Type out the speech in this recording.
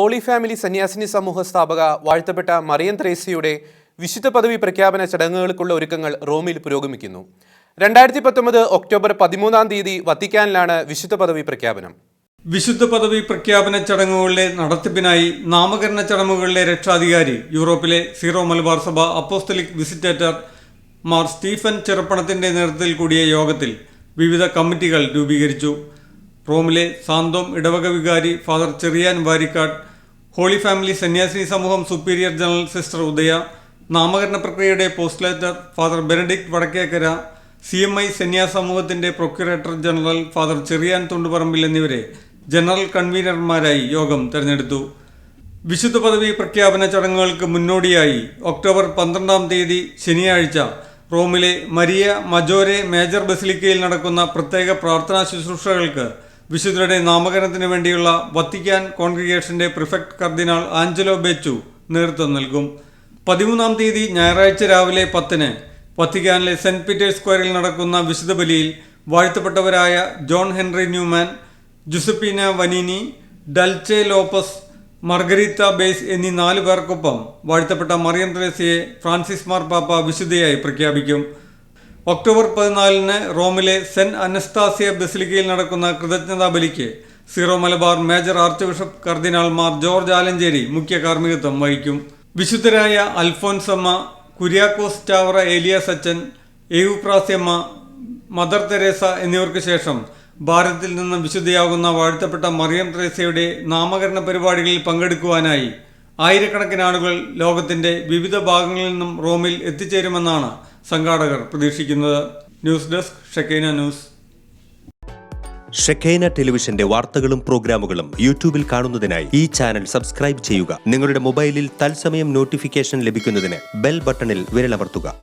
Holy family സന്യാസിനി സമൂഹ സ്ഥാപക വാഴ്ത്തപ്പെട്ട മറിയം ത്രേസ്യയുടെ വിശുദ്ധ പദവി പ്രഖ്യാപന ചടങ്ങുകൾക്കുള്ള ഒരുക്കങ്ങൾ റോമിൽ പുരോഗമിക്കുന്നു. രണ്ടായിരത്തി പത്തൊമ്പത് ഒക്ടോബർ പതിമൂന്നാം തീയതി വത്തിക്കാനിലാണ് വിശുദ്ധ പദവി പ്രഖ്യാപനം. വിശുദ്ധ പദവി പ്രഖ്യാപന ചടങ്ങുകളിലെ നടത്തിപ്പിനായി നാമകരണ ചടങ്ങുകളിലെ രക്ഷാധികാരി യൂറോപ്പിലെ സീറോ മലബാർ സഭ അപ്പോസ്തലിക് വിസിറ്റേറ്റർ മാർ സ്റ്റീഫൻ ചെറുപ്പണത്തിന്റെ നേതൃത്വത്തിൽ കൂടിയ യോഗത്തിൽ വിവിധ കമ്മിറ്റികൾ രൂപീകരിച്ചു. റോമിലെ സാന്തോം ഇടവക വികാരി father Cheriyan Varikkad holy family സന്യാസിനി സമൂഹം സുപ്പീരിയർ ജനറൽ സിസ്റ്റർ ഉദയ നാമകരണ പ്രക്രിയയുടെ post postulator father Benedict Vadakkekara C M I സന്യാസ സമൂഹത്തിന്റെ procurator general father Cheriyan Thundiparambil എന്നിവരെ ജനറൽ കൺവീനർമാരായി യോഗം തെരഞ്ഞെടുത്തു. വിശുദ്ധ പദവി പ്രഖ്യാപന ചടങ്ങുകൾക്ക് മുന്നോടിയായി ഒക്ടോബർ പന്ത്രണ്ടാം തീയതി ശനിയാഴ്ച റോമിലെ മരിയ മജോരെ മേജർ ബസിലിക്കയിൽ നടക്കുന്ന പ്രത്യേക പ്രാർത്ഥനാ ശുശ്രൂഷകൾക്ക് വിശുദ്ധരുടെ നാമകരണത്തിന് വേണ്ടിയുള്ള വത്തിക്കാൻ കോൺഗ്രിഗേഷന്റെ പ്രിഫക്ട് കർദിനാൾ ആഞ്ചലോ ബെച്ചു നേതൃത്വം നൽകും. പതിമൂന്നാം തീയതി ഞായറാഴ്ച രാവിലെ പത്തിന് വത്തിക്കാനിലെ സെന്റ് പീറ്റേഴ്സ് സ്ക്വയറിൽ നടക്കുന്ന വിശുദ്ധ ബലിയിൽ വാഴ്ത്തപ്പെട്ടവരായ John Henry Newman Giuseppina Vannini Dulce Lopes Marguerite Bays എന്നീ നാലു പേർക്കൊപ്പം വാഴ്ത്തപ്പെട്ട മറിയം ത്രേസ്യയെ ഫ്രാൻസിസ് മാർ മാർപ്പാപ്പ വിശുദ്ധയായി പ്രഖ്യാപിക്കും. ഒക്ടോബർ പതിനാലിന് റോമിലെ സെന്റ് അനസ്താസിയ ബസിലിക്കയിൽ നടക്കുന്ന കൃതജ്ഞതാ ബലിക്ക് zero Malabar major archbishop കർദിനാൾമാർ ജോർജ് ആലഞ്ചേരി മുഖ്യ കാർമ്മികത്വം വഹിക്കും. വിശുദ്ധരായ അൽഫോൻസമ്മ കുര്യാക്കോസ് ചാവറ ഏലിയാസ് സച്ചൻ ഏവുപ്രാസ്യമ്മ മദർ തെരേസ എന്നിവർക്ക് ശേഷം ഭാരതത്തിൽ നിന്ന് വിശുദ്ധയാകുന്ന വാഴ്ത്തപ്പെട്ട മറിയം തെരേസയുടെ നാമകരണ പരിപാടികളിൽ പങ്കെടുക്കുവാനായി ആയിരക്കണക്കിന് ആളുകൾ ലോകത്തിന്റെ വിവിധ ഭാഗങ്ങളിൽ നിന്നും റോമിൽ എത്തിച്ചേരുമെന്നാണ് സംഘാടകർ പ്രതീക്ഷിക്കുന്നത് news desk Shekinah news. Shekinah ടെലിവിഷന്റെ വാർത്തകളും പ്രോഗ്രാമുകളും യൂട്യൂബിൽ കാണുന്നതിനായി ഈ ചാനൽ സബ്സ്ക്രൈബ് ചെയ്യുക. നിങ്ങളുടെ മൊബൈലിൽ തത്സമയം നോട്ടിഫിക്കേഷൻ ലഭിക്കുന്നതിന് ബെൽ ബട്ടണിൽ വിരലമർത്തുക.